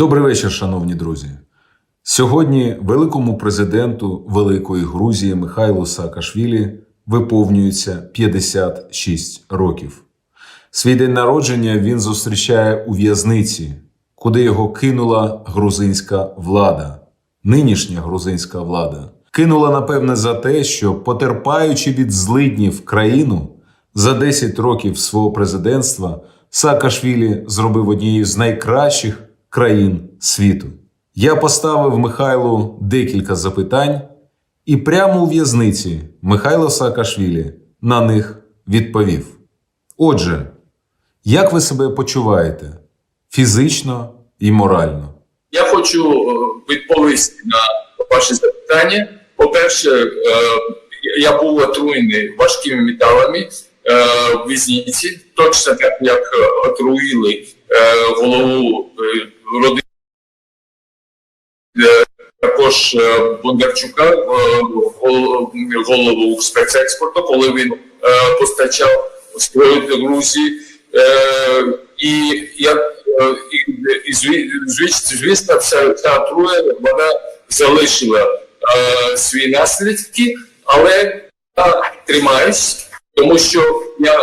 Добрий вечір, шановні друзі. Сьогодні великому президенту Великої Грузії Михайлу Саакашвілі виповнюється 56 років. Свій день народження він зустрічає у в'язниці, куди його кинула грузинська влада, нинішня грузинська влада. Кинула, напевне, за те, що, потерпаючи від злиднів країну, за 10 років свого президентства Саакашвілі зробив однією з найкращих країн світу. Я поставив Михайлу декілька запитань, і прямо у в'язниці Михайло Саакашвілі на них відповів. Отже, як ви себе почуваєте фізично і морально? Я хочу е, відповісти на ваші запитання. По-перше, е, я був отруєний важкими металами е, в в'язниці, точно так, як отруїли голову родини. Е, Також е, Бондарчука, е, голову спецекспорту, коли він постачав зброю для Грузії. І я і, і звісно, ця, ця отруя вона залишила свої наслідки, але я тримаюсь, тому що я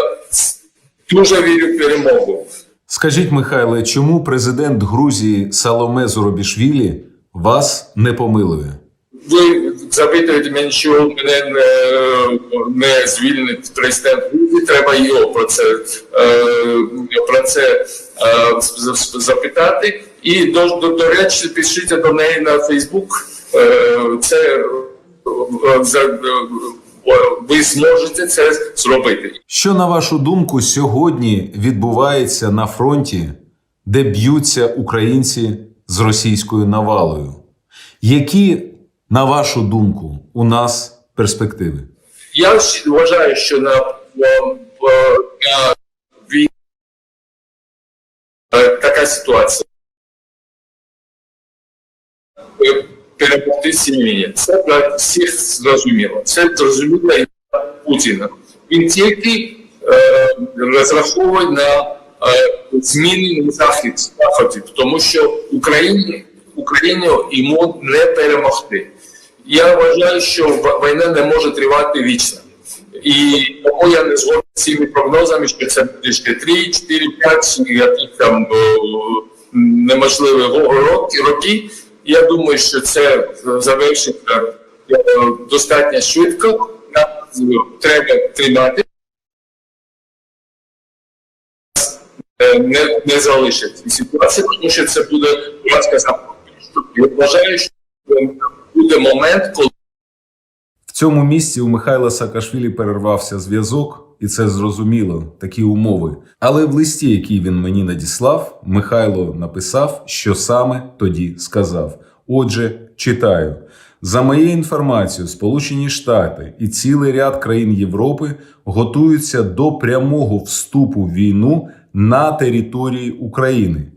дуже вірю в перемогу. Скажіть, Михайле, чому президент Грузії Саломе Зуробішвілі вас не помилує? Ви запитуєте мене, що мене не, не звільнить президент Грузії, треба його про це, е, про це е, запитати. І до, до, до речі, пишіть до неї на Фейсбук. Е, це за- ви зможете це зробити. Що, на вашу думку, сьогодні відбувається на фронті, де б'ються українці з російською навалою? Які, на вашу думку, у нас перспективи? Я вважаю, що на, на, війні е, така ситуація. Перемогти сильніше. Це для всіх зрозуміло. Це зрозуміло і для Путіна. Він тільки е, розраховує на е, зміни на захід, заході, тому що Україні, Україну йому не перемогти. Я вважаю, що війна не може тривати вічно. І тому я не згоден з цими прогнозами, що це буде ще 3, 4, 5, яких там е, неможливі роки. Я думаю, що це завершиться е, достатньо швидко. Нам треба тримати. Е, Не, не залишить цю ситуацію, тому що це буде, я сказав, я вважаю, що буде момент, коли В цьому місці у Михайла Саакашвілі перервався зв'язок, і це зрозуміло, такі умови. Але в листі, який він мені надіслав, Михайло написав, що саме тоді сказав. Отже, читаю. За моєю інформацією, Сполучені Штати і цілий ряд країн Європи готуються до прямого вступу в війну на території України.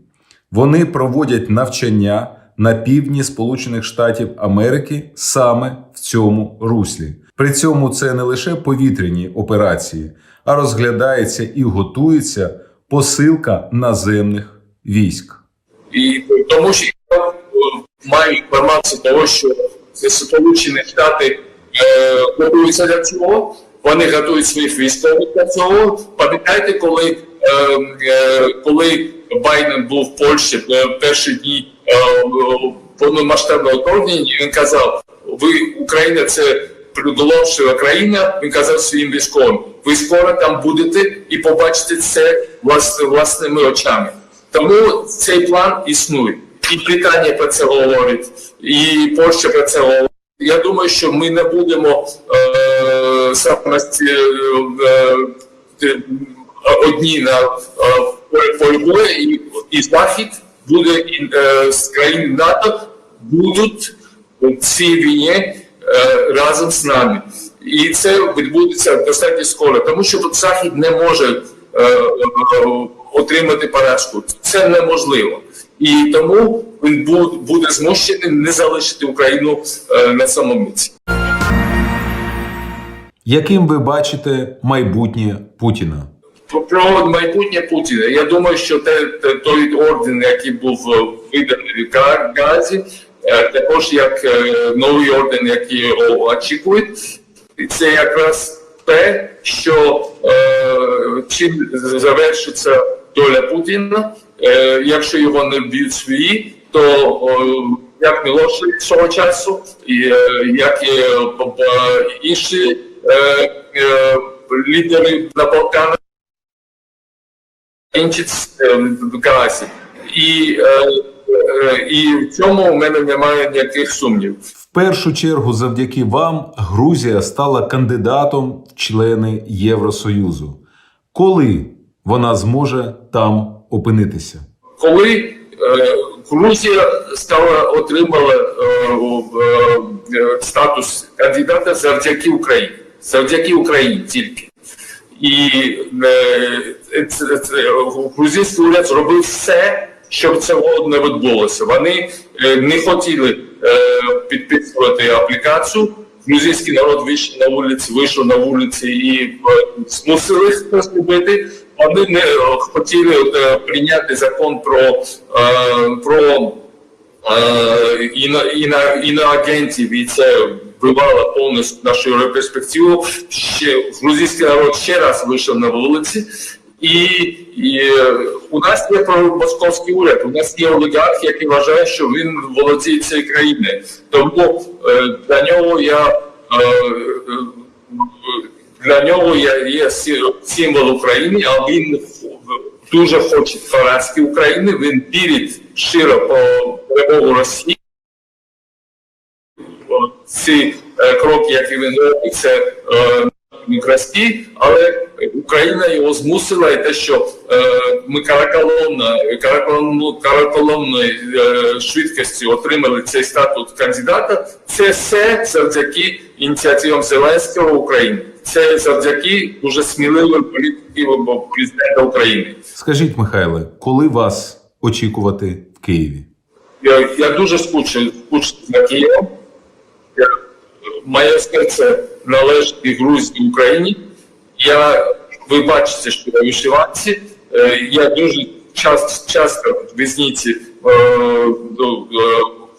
Вони проводять навчання на півдні Сполучених Штатів Америки саме в цьому руслі. При цьому це не лише повітряні операції, а розглядається і готується посилка наземних військ. І тому що я е, маю інформацію того, що Сполучені Штати е, готуються для цього, вони готують своїх військових для цього. Пам'ятаєте, коли, е, е, коли Байден був в Польщі е, перші дні повномасштабного вторгнення, він казав: ви Україна це приголомшлива країна. Він казав своїм військовим: ви скоро там будете і побачите це влас- власними очами. Тому цей план існує. І Британія про це говорить, і Польща про це говорить. Я думаю, що ми не будемо е, саме е, е, одні на е, полі і, і Захід буде е, з країн НАТО будуть в цій війні е, разом з нами. І це відбудеться достатньо скоро, тому що Захід не може е, отримати поразку. Це неможливо. І тому він буде змушений не залишити Україну на самому місці. Яким ви бачите майбутнє Путіна? Про- майбутнє Путіна. Я думаю, що те, той орден, який був е, виданий в Газі, е, також як е, новий орден, який його очікують, це якраз те, що чим завершиться доля Путіна, якщо його не б'ють свої, то як Мілошевич свого часу, і як і інші лідери на Балканах, кінчить е, в Газі. І, е, е, і в цьому у мене немає ніяких сумнівів. В першу чергу, завдяки вам, Грузія стала кандидатом в члени Євросоюзу. Коли вона зможе там опинитися? коли е, Грузія стала отримала е, е, е, статус кандидата завдяки Україні, завдяки Україні тільки. І е, це, це, грузинський уряд зробив все, щоб цього не відбулося. Вони е, не хотіли е, підписувати аплікацію. Грузинський народ вийшов на вулиці, вийшов на вулиці і е, змусили їх зробити. Вони не е, хотіли е, прийняти закон про, е, про е, іно, іно, іноагентів, і це вбивало повністю нашу перспективу. Ще грузинський народ ще раз вийшов на вулиці. І, і у нас є московський уряд, у нас є олігарх, який вважає, що він володіє цією країною. Тому е, для нього я е, е, для нього я є символ України, а він дуже хоче фарадської України. Він вірить щиро по перемогу Росії. Ці е, кроки, які він робить, це е, некрасті, але Україна його змусила, і те, що е, ми е, швидкості отримали цей статус кандидата, це все завдяки ініціативам Зеленського України. Це завдяки дуже сміливим політикам президента України. Скажіть, Михайле, коли вас очікувати в Києві? Я, я дуже скучив, скучив за Києвом. Я, моє серце належить і Грузії і Україні. Я, ви бачите, що я вишиванці. Е, Я дуже часто, часто в візниці е, е,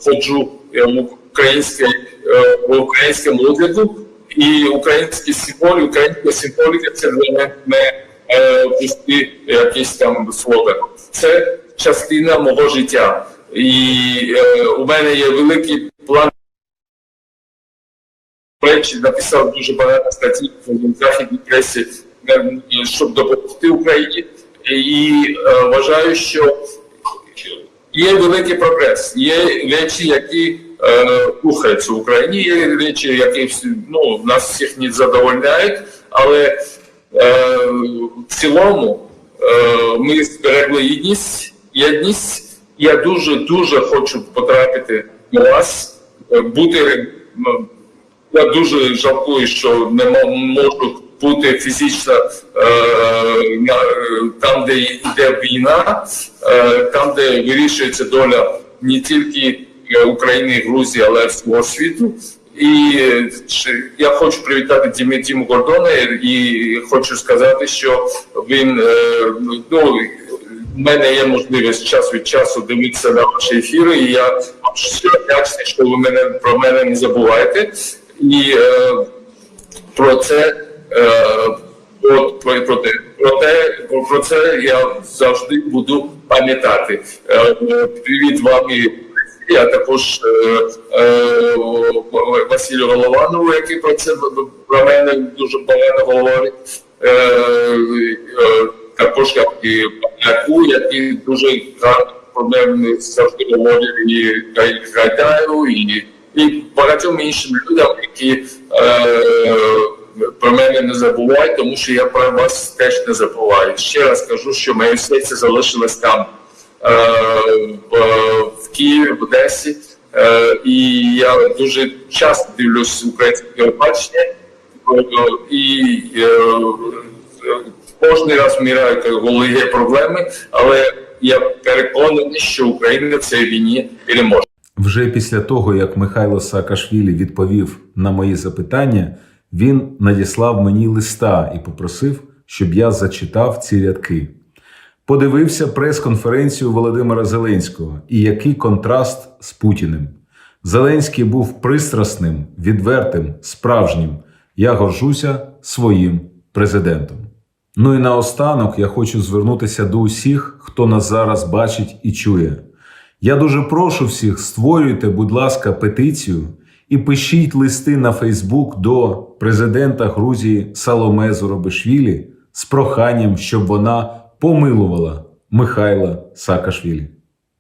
ходжу в українське, е, в українському одягу. І українські символи, українська символіка це для не е, пусті якийсь там слоган. Це частина мого життя. І е, у мене є великий план. Речі написав дуже багато статей в західній пресі, е, щоб допомогти Україні. І е, вважаю, що є великий прогрес. Є речі, які е, рухаються в Україні, є речі, які ну, нас всіх не задовольняють, але е, в цілому е, ми зберегли єдність. єдність. Я дуже дуже хочу потрапити до вас, е, бути. ну, я дуже жалкую, що не мо- можу бути фізично е, там, де йде війна, е, там, де вирішується доля не тільки е, України і Грузії, але всього світу. І е, я хочу привітати Дімі Діму Гордона і хочу сказати, що він е, ну, в мене є можливість час від часу дивитися на ваші ефіри, і я щиро вдячний, що ви мене про мене не забуваєте. І е, про це е, от, про, про, те, про, те, про, про це я завжди буду пам'ятати. Е, е, привіт вам і а також е, е, Василю Голованову, який про це про мене дуже погано говорить. Е, також як і Павляку, який дуже гарно про мене завжди говорять, і Гайдаю, і, і багатьом іншим людям, які про мене не забувають, тому що я про вас теж не забуваю. Ще раз кажу, що моє серце залишилось там в, в Києві, в Одесі. Е, і я дуже часто дивлюсь українське телебачення, е, і е, кожен раз вмираю, коли є проблеми, але я переконаний, що Україна в цій війні переможе. Вже після того, як Михайло Саакашвілі відповів на мої запитання, він надіслав мені листа і попросив, щоб я зачитав ці рядки. Подивився прес-конференцію Володимира Зеленського і який контраст з Путіним. Зеленський був пристрасним, відвертим, справжнім. Я горжуся своїм президентом. Ну і наостанок я хочу звернутися до усіх, хто нас зараз бачить і чує. Я дуже прошу всіх, створюйте, будь ласка, петицію і пишіть листи на Фейсбук до президента Грузії Саломе Зуробишвілі з проханням, щоб вона помилувала Михайла Саакашвілі.